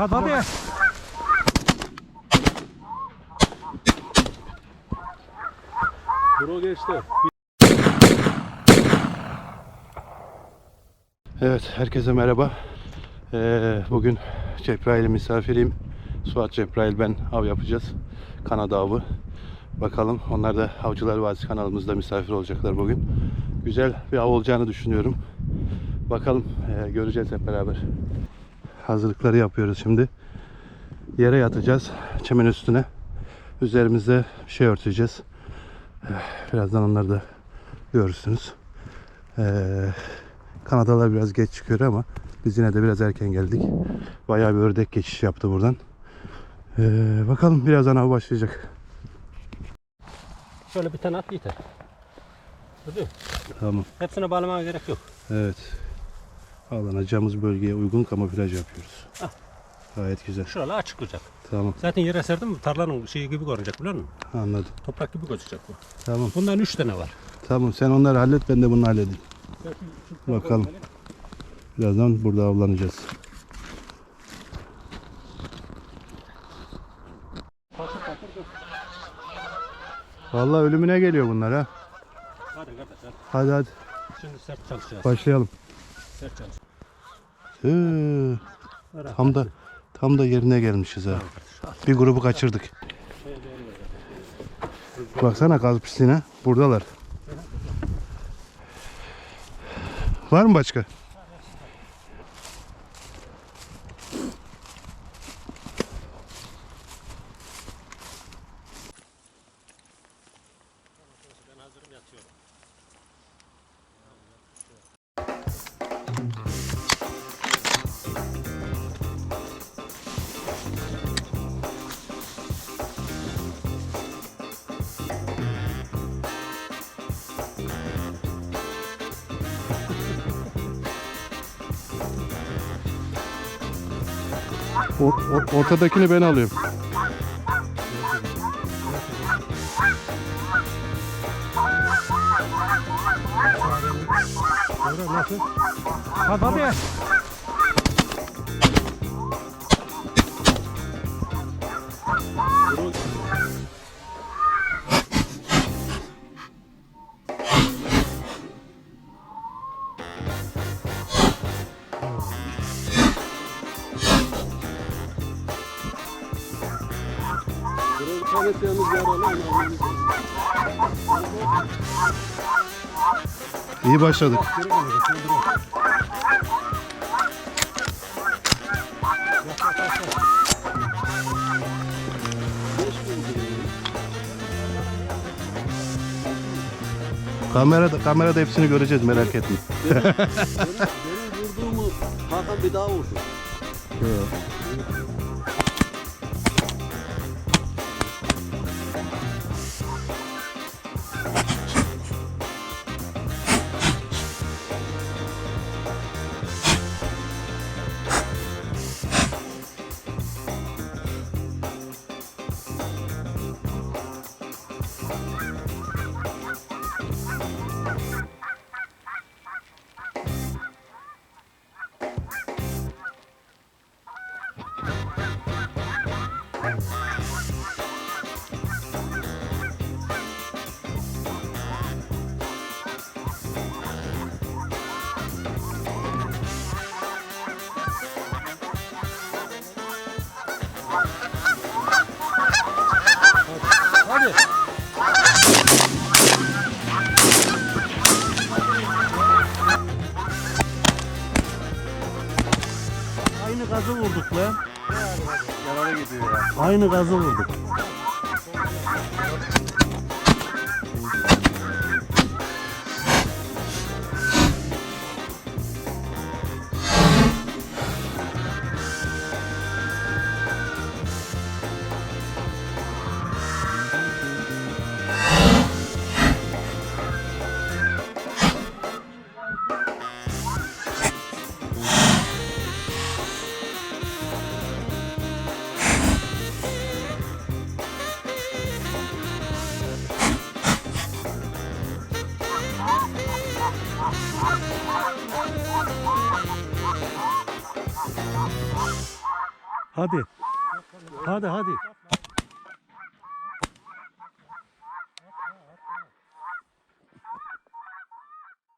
Hadi. Hadi. Bro geçti. Evet, herkese merhaba. Ee, bugün Cebrail'in misafiriyim. Suat Cebrail ben av yapacağız. Kanada avı. Bakalım onlar da Avcılar Vadisi kanalımızda misafir olacaklar bugün. Güzel bir av olacağını düşünüyorum. Bakalım ee, göreceğiz hep beraber. Hazırlıkları yapıyoruz şimdi. Yere yatacağız. Çemin üstüne. Üzerimizde şey örteceğiz. Eh, Birazdan onları da görürsünüz. Ee, Kanadalar biraz geç çıkıyor ama biz yine de biraz erken geldik. Bayağı bir ördek geçiş yaptı buradan. Ee, bakalım birazdan av başlayacak. Şöyle bir tane at yeter. Tamam. Hepsine bağlamaya gerek yok. Evet. Avlanacağımız bölgeye uygun kamuflaj yapıyoruz. Ah. Gayet güzel. Şuralar açık duracak. Tamam. Zaten yere serdim mi tarlanın şeyi gibi görünecek biliyor musun? Anladım. Toprak gibi gözükecek bu. Tamam. Bundan üç tane var. Tamam. Sen onları hallet ben de bunu halledeyim. Bakalım. Birazdan burada avlanacağız. Vallahi ölümüne geliyor bunlar ha. Hadi kardeşler. Hadi hadi Şimdi sert çalışacağız. başlayalım. Sert çalış. Tam da tam da yerine gelmişiz ha. Bir grubu kaçırdık. Baksana gaz pisliğine. Buradalar. Var mı başka? Or- or- ortadakini ben alıyorum. Nasıl? Hadi. Hadi. Yalnız yaralı. İyi başladık. Kamerada kamerada hepsini göreceğiz merak etme. Benim, benim vurduğumu Hakan bir daha vursun. Hadi. Aynı gazı vurduk. Hadi. Hadi hadi.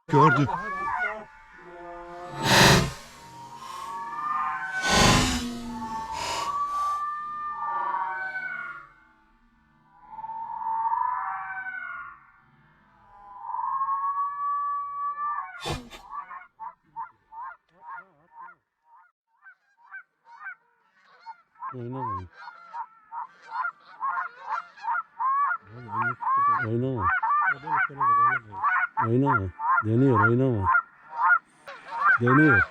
Gördüm. Oynamayın. Oynama. Oynama. Deniyor oynama. Deniyor.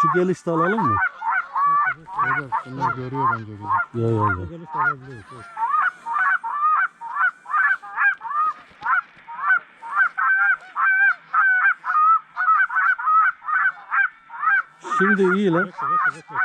Şu gelişte alalım mı? Evet, bunlar görüyor bence bizi. Yok yok yok. Gelip alabiliriz. evet. Şimdi iyi lan. Bekle, bekle, bekle.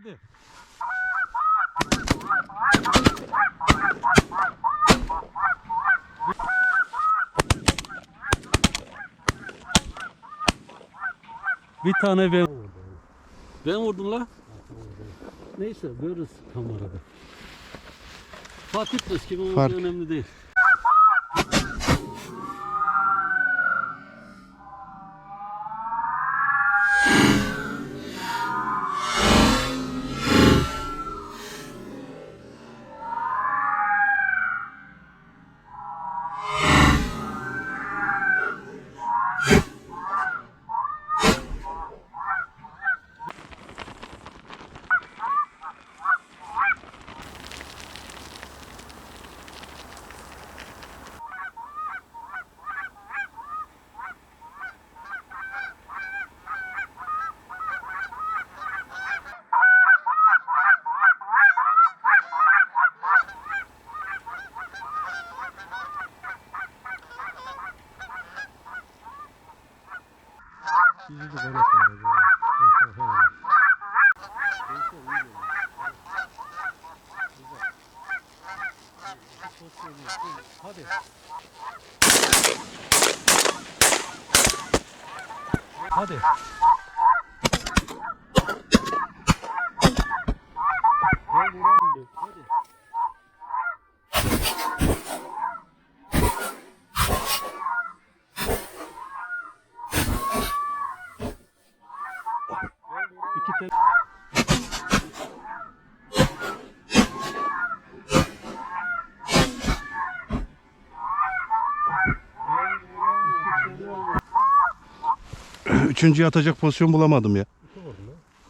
Hadi. Bir tane ben Ben vurdum la. Neyse görürüz kamerada. Fark etmez kimin Fark- önemli değil. Hadi. Hadi. İki tel. Üçüncüye atacak pozisyon bulamadım ya.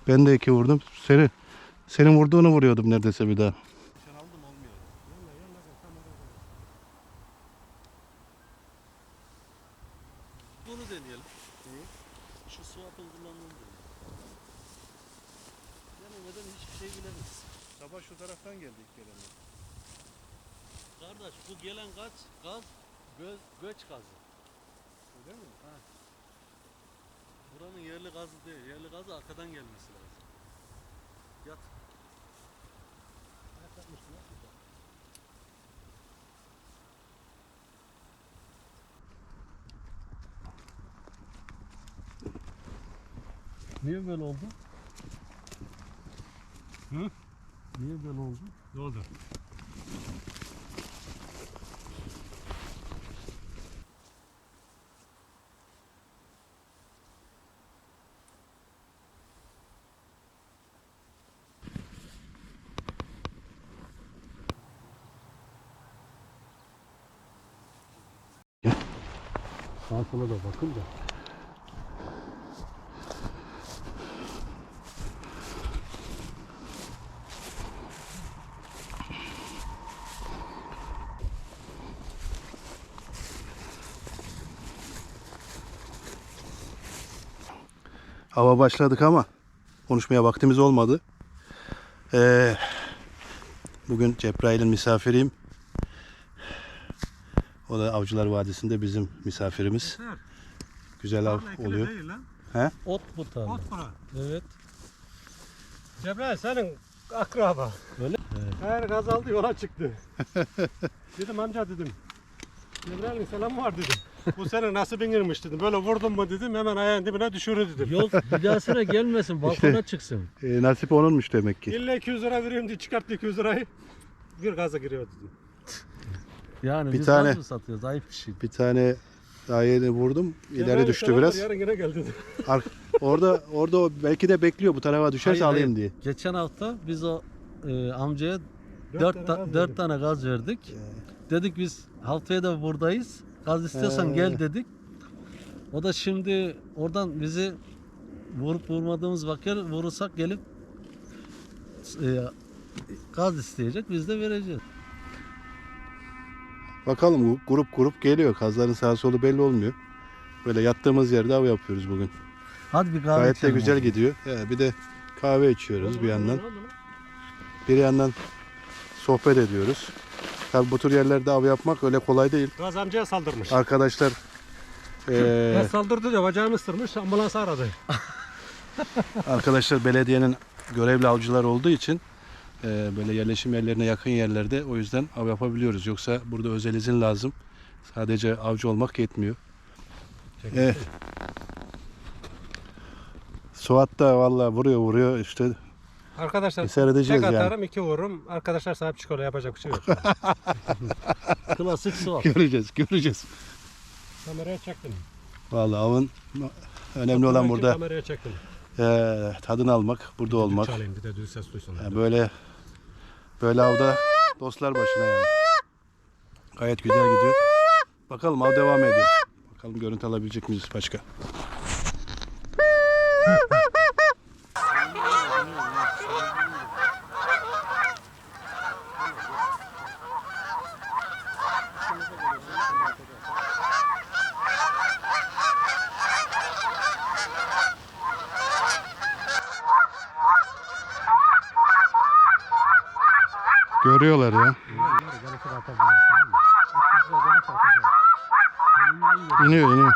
Ben de iki vurdum. Seni senin vurduğunu vuruyordum neredeyse bir daha. Bunu deneyelim. Şu Suat'ın kullandığını deneyelim. Denemeden hiçbir şey bilemeyiz. Sabah şu taraftan geldik gelenler. Kardeş bu gelen kaç gaz göz, göç gazı. Öyle mi? Ha. Buranın yerli gazı değil. Yerli gazı arkadan gelmesi lazım. Yat. Niye böyle oldu? Niye böyle oldu? Ne oldu? Sağa sola da. Hava başladık ama konuşmaya vaktimiz olmadı. Ee, bugün Cebrail'in misafiriyim. O da Avcılar Vadisi'nde bizim misafirimiz. Güzel av oluyor. Değil lan. Ot bu tarla. Ot bura. Evet. Cebrail senin akraba. Öyle? Her gaz aldı yola çıktı. dedim amca dedim. Cebrail'in selamı var dedim. Bu senin nasibinirmiş dedim. Böyle vurdun mu dedim hemen ayağın dibine düşürür dedim. Yol bir daha sıra gelmesin balkona çıksın. Ee, nasip onunmuş demek ki. İlla 200 lira vereyim diye çıkarttı 200 lirayı. Bir gaza giriyor dedim. Yani Bir biz tane- mı satıyoruz? Ayıp bir şey. Bir tane daha yeni vurdum. İleri düştü biraz. Yarın yine gel dedim. Ar- orada orada o belki de bekliyor bu tarafa düşerse Hayır, alayım hayır. diye. Geçen hafta biz o e, amcaya Dört 4 tane ta- gaz dört verdim. tane gaz verdik. Dedik biz haftaya da buradayız. Gaz istiyorsan He. gel dedik. O da şimdi oradan bizi vurup vurmadığımız bakır vurursak gelip e, gaz isteyecek biz de vereceğiz. Bakalım bu grup grup geliyor. Kazların sağa solu belli olmuyor. Böyle yattığımız yerde av yapıyoruz bugün. Hadi bir kahve Gayet de güzel zaman. gidiyor. He, bir de kahve içiyoruz bir yandan. Bir yandan sohbet ediyoruz. Tabi bu tür yerlerde av yapmak öyle kolay değil. Gaz amcaya saldırmış. Arkadaşlar eee, Gaz saldırdı diyor bacağını ısırmış ambulans aradı. arkadaşlar belediyenin görevli avcılar olduğu için eee, böyle yerleşim yerlerine yakın yerlerde o yüzden av yapabiliyoruz. Yoksa burada özel izin lazım. Sadece avcı olmak yetmiyor. Evet. Suat da valla vuruyor vuruyor işte Arkadaşlar eser edeceğiz tek yani. atarım iki vururum. Arkadaşlar sahip çıkıyor yapacak bir şey yok. Klasik su. Göreceğiz göreceğiz. Kameraya çektim. Valla avın önemli olan burada Kameraya çektim. eee, tadını almak, burada olmak. Çalayım bir de düz ses duysunlar. Yani böyle böyle avda dostlar başına yani. Gayet güzel gidiyor. Bakalım av devam ediyor. Bakalım görüntü alabilecek miyiz başka? Görüyorlar ya. İniyor iniyor.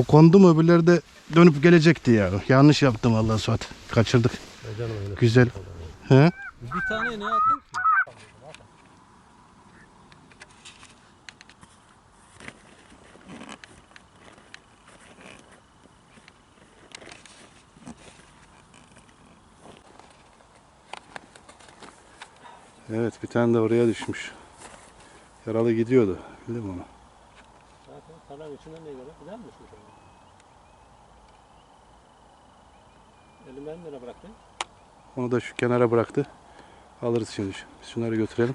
O kondu mu öbürleri de dönüp gelecekti ya. Yanlış yaptım vallahi Suat. Kaçırdık. Güzel. He? Bir tane ne attın ki? Evet bir tane de oraya düşmüş. Yaralı gidiyordu. Bildim onu. Zaten kalan içinden ne göre? Güzel mi orada? Elimden nereye bıraktın? Onu da şu kenara bıraktı. Alırız şimdi. Şunları götürelim.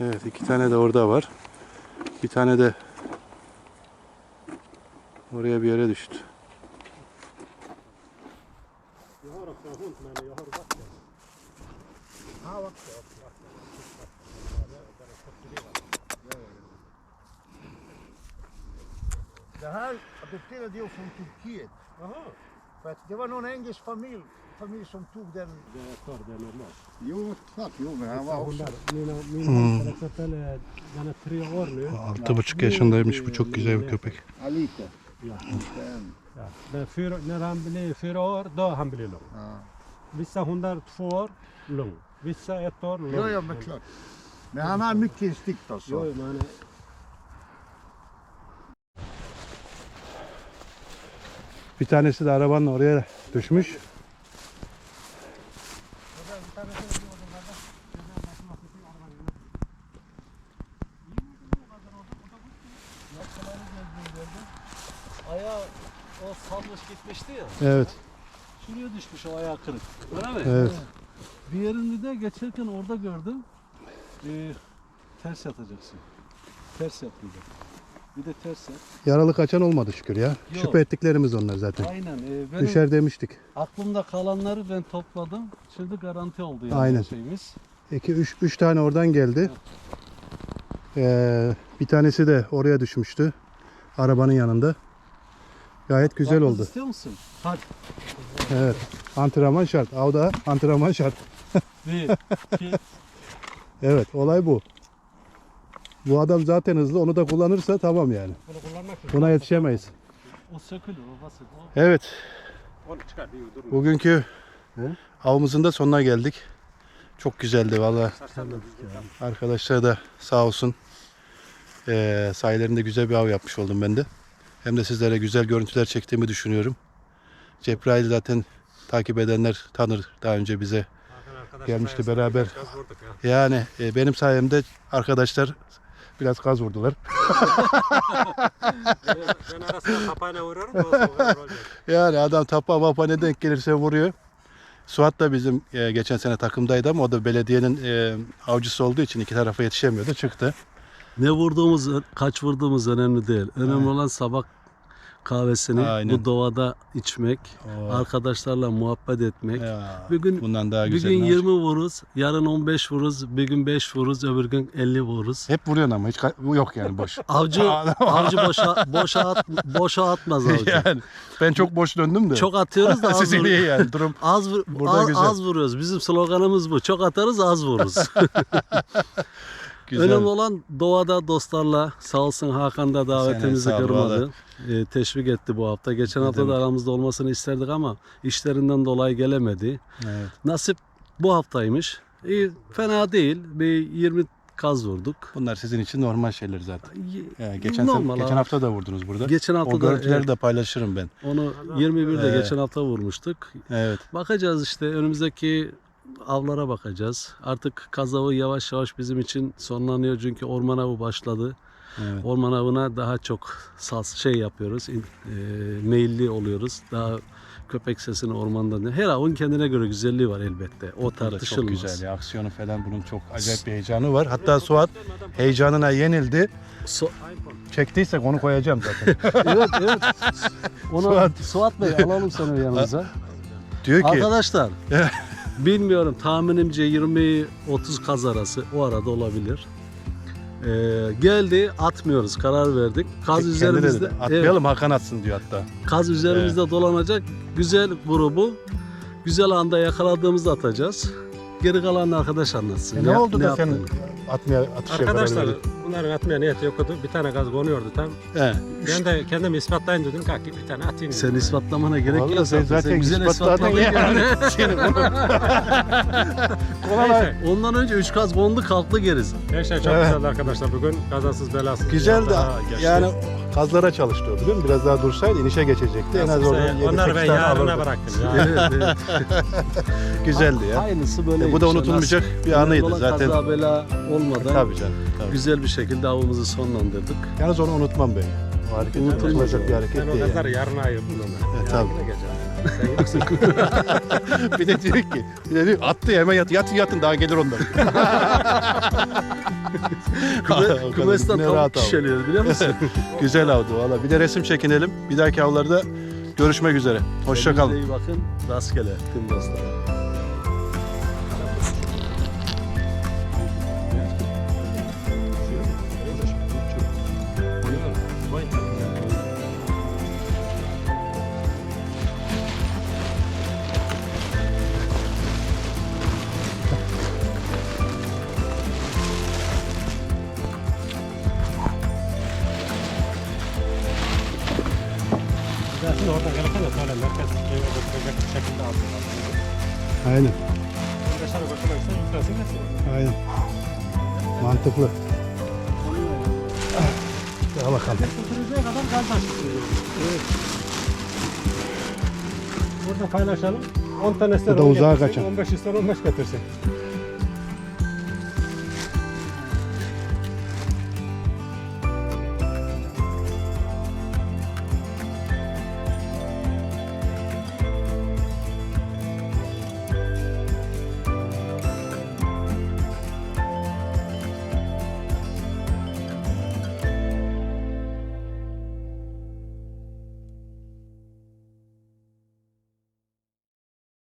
Evet iki tane de orada var. Bir tane de oraya bir yere düştü. Jag har också en hund med mig, jag har vatten. Ja, vad klart. Adopterade jag från Turkiet. Jaha. För att det var någon engelsk familj, familj som tog den. Det större, det är normalt. Jo, klart. Jo, men han var också... Mina, min hund till exempel, den är tre år nu. Altı buçuk yaşındaymış. Bu çok güzel bir köpek. Ja, lite. Ja. Ja. Men fyra, när han blir fyra år, då han blir lugn. Ja. Vissa hundar två år, lugn. Vissa ett år, lugn. Ja, ja, men klart. Men han har mycket instinkt alltså. Jo, men Bir tanesi de arabanın oraya düşmüş. Ayağı o salmış gitmişti ya. Evet. Şuraya düşmüş o ayağı kırık. Öyle mi? Evet. Bir yerinde de geçerken orada gördüm. Ee, ters yatacaksın. Ters yatmayacak. Bir de ters yat. Yaralı kaçan olmadı şükür ya. Yok. Şüphe ettiklerimiz onlar zaten. Aynen. benim Düşer demiştik. aklımda kalanları ben topladım. Şimdi garanti oldu yani Aynen. şeyimiz. 2 3 3 tane oradan geldi. Ee, bir tanesi de oraya düşmüştü. Arabanın yanında. Gayet güzel Bakmak oldu. istiyor musun? Hadi. Evet. Antrenman şart. Avda antrenman şart. Bir, iki, Evet, olay bu. Bu adam zaten hızlı. Onu da kullanırsa tamam yani. bunu kullanmak için. Buna yetişemeyiz. o sökülür, o Evet. Onu çıkar. Bugünkü He? avımızın da sonuna geldik. Çok güzeldi valla. Arkadaşlar da sağ olsun. Ee, sahilerinde güzel bir av yapmış oldum ben de. Hem de sizlere güzel görüntüler çektiğimi düşünüyorum. Cebrail zaten takip edenler tanır daha önce bize. Gelmişti beraber. ya. Yani e, benim sayemde arkadaşlar biraz gaz vurdular. Ben arasında vuruyorum yok. Yani adam tapa mapa ne denk gelirse vuruyor. Suat da bizim e, geçen sene takımdaydı ama o da belediyenin e, avcısı olduğu için iki tarafa yetişemiyordu. Çıktı. Ne vurduğumuz, kaç vurduğumuz önemli değil. Önemli olan sabah kahvesini Aynen. bu doğada içmek, arkadaşlarla muhabbet etmek. Ya, Bir gün bundan daha bir güzel. gün ne 20 vururuz, yarın 15 vururuz, bir gün 5 vururuz, öbür gün 50 vururuz. Hep vuruyorsun ama hiç yok yani boş. Avcı avcı boşa boşa at, boşa atmaz avcı. yani ben çok boş döndüm de. Çok atıyoruz da az, Sizin vur- iyi yani durum. az, vur- Burada az, güzel. az vuruyoruz. Bizim sloganımız bu. Çok atarız, az vururuz. Güzel. Önemli olan doğada dostlarla sağ olsun Hakan da davetimizi ol, kırmadı. Ee, teşvik etti bu hafta. Geçen hafta da aramızda olmasını isterdik ama işlerinden dolayı gelemedi. Evet. Nasip bu haftaymış. İyi, fena değil. Bir 20 kaz vurduk. Bunlar sizin için normal şeyler zaten. Yani geçen Normal geçen abi. hafta da vurdunuz burada. Geçen hafta o da görüntüleri evet, de paylaşırım ben. onu 21'de Evet. geçen hafta vurmuştuk. Evet. Bakacağız işte önümüzdeki avlara bakacağız. Artık kaz avı yavaş yavaş bizim için sonlanıyor çünkü orman avı başladı. Evet. Orman avına daha çok saz şey yapıyoruz. e, meyilli oluyoruz. Daha köpek sesini ormandan. Her avın kendine göre güzelliği var elbette. O tartışılmaz. çok güzel ya. Aksiyonu falan bunun çok acayip bir heyecanı var. Hatta Suat heyecanına yenildi. So- Çektiysek onu koyacağım zaten. evet evet. Onu Suat. Suat. Bey alalım seni yanımıza. Diyor ki Arkadaşlar bilmiyorum tahminimce 20-30 kaz arası o arada olabilir. Ee, geldi atmıyoruz karar verdik. Kaz kendi üzerimizde dedi. evet, Atmayalım Hakan atsın diyor hatta. kaz üzerimizde dolanacak güzel grubu güzel anda yakaladığımızda atacağız. Geri kalan arkadaş anlatsın. E ne oldu da sen atmaya atışa Arkadaşlar bunların atmaya niyeti yoktu. Bir tane gaz konuyordu tam. He. Ben de kendimi ispatlayın dedim. Kalk bir tane atayım. Sen dedim. ispatlamana gerek Vallahi yok. sen zaten güzel ispatladın yani. Neyse. Ondan önce 3 kaz kondu kalktı gerisi. Her şey çok Evet. güzeldi arkadaşlar. Bugün kazasız belasız. Güzel de Daha geçti. yani kazlara çalıştı o biliyor musun? Biraz daha dursaydı inişe geçecekti. En az oradan yedi, Onları sekiz ben yarına alırdı. bıraktım. Ya. evet, evet. Güzeldi ya. Aynısı böyle. Bu da unutulmayacak bir anıydı zaten. Kaza bela olmadan Tabii canım. Tabii. güzel bir şekilde avımızı sonlandırdık. Yalnız onu unutmam ben. O hareket Unutulmayacak bir hareket Ben o değil. kazları yarına ayırdım ona. E, tabii. Bir de diyor ki, bir de diyor, attı hemen yat, yatın yatın daha gelir onlar. Kadar, ne tavuk şişeliyor biliyor musun? Güzel avdı valla. Bir de resim çekinelim. Bir dahaki avlarda görüşmek üzere. Hoşça kalın. Kendinize iyi bakın. Rastgele tüm dostlar. Mantıklı. Gel bakalım. Götüreceği kadar gaz taşıtıyor. Evet. Burada paylaşalım. 10 tanesi Bu da uzağa kaçan. 15 ister 15 getirsin.